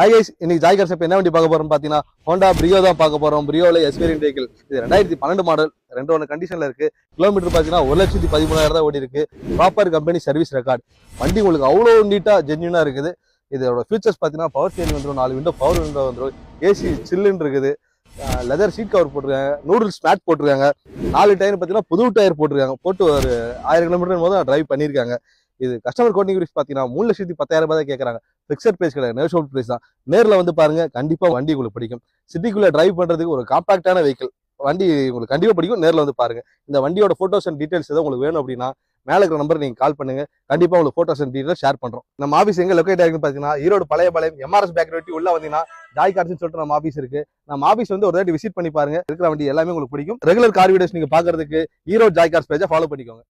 Hi இன்னைக்கு Joy cars என்ன வண்டி பார்க்க போறோம் பாத்தீங்கன்னா ஹோண்டா பிரியோ தான் பார்க்க போறோம். பிரியோல எஸ்பீரியன் வெஹிக்கிள் இது ரெண்டாயிரத்தி பன்னெண்டு மாடல் ரெண்டு ஒன்று கண்டிஷன்ல இருக்கு. கிலோமீட்டர் பாத்தீங்கன்னா ஒரு லட்சத்தி பதிமூணாயிரம் தான் ஓடி இருக்கு. ப்ராப்பர் கம்பெனி சர்வீஸ் ரெக்கார்ட் வண்டி உங்களுக்கு அவ்வளோ நீட்டா ஜென்யூனா இருக்குது. இதோட ஃபீச்சர்ஸ் பார்த்தீங்கன்னா பவர் ஸ்டேரிங் வந்துடும் நாலு விண்டோ பவர் விண்டோ வந்துடும் ஏசி சில்லுன்னு இருக்குது. லெதர் சீட் கவர் போட்டிருக்காங்க. நூடுல்ஸ் மேட் போட்டிருக்காங்க. நாலு டயர் பார்த்தீங்கன்னா புது டயர் போட்டிருக்காங்க. போட்டு ஒரு ஆயிரம் கிலோமீட்டர் போது டிரைவ் பண்ணியிருக்காங்க. இது கஸ்டமர் கோட்டிங் ரிஸ்க் பார்த்தீங்கன்னா மூணு லட்சத்தி பத்தாயிரம் ரூபாய் தான் கேட்குறாங்க ஃபிக்ஸட் பிரைஸ் கிடையாது நேஷனல் பிரைஸ் தான். நேரில் வந்து பாருங்க கண்டிப்பா வண்டி உங்களுக்கு பிடிக்கும். சிட்டிக்குள்ளே டிரைவ் பண்றதுக்கு ஒரு காம்பாக்டான வெஹிக்கிள் வண்டி உங்களுக்கு கண்டிப்பா பிடிக்கும். நேரில் வந்து பாருங்க. இந்த வண்டியோட ஃபோட்டோஸ் அண்ட் டீட்டெயில்ஸ் எதாவது உங்களுக்கு வேணும் அப்படின்னா மேலே இருக்கிற நம்பர் நீங்க கால் பண்ணுங்க. கண்டிப்பாக உங்களுக்கு ஃபோட்டோஸ் அண்ட் டீட்டெயில் ஷேர் பண்றோம். நம்ம ஆஃபீஸ் எங்க லொக்கேட் ஆகிருக்குன்னு பார்த்தீங்கன்னா ஈரோடு பழைய பாளையம் எம்ஆர்எஸ் பேக்கரி வெட்டி உள்ள வந்தீங்கன்னா ஜாய் கார்ஸ்னு சொல்லிட்டு நம்ம ஆஃபீஸ் இருக்கு. நம்ம ஆஃபீஸ் வந்து ஒரு தாட்டி விசிட் பண்ணி பாருங்க. இருக்கிற வண்டி எல்லாமே உங்களுக்கு பிடிக்கும். ரெகுலர் கார் வீடியோஸ் நீங்க பாக்குறதுக்கு ஈரோடு ஜாய் கார்ஸ் பேஜை ஃபாலோ பண்ணிக்கோங்க.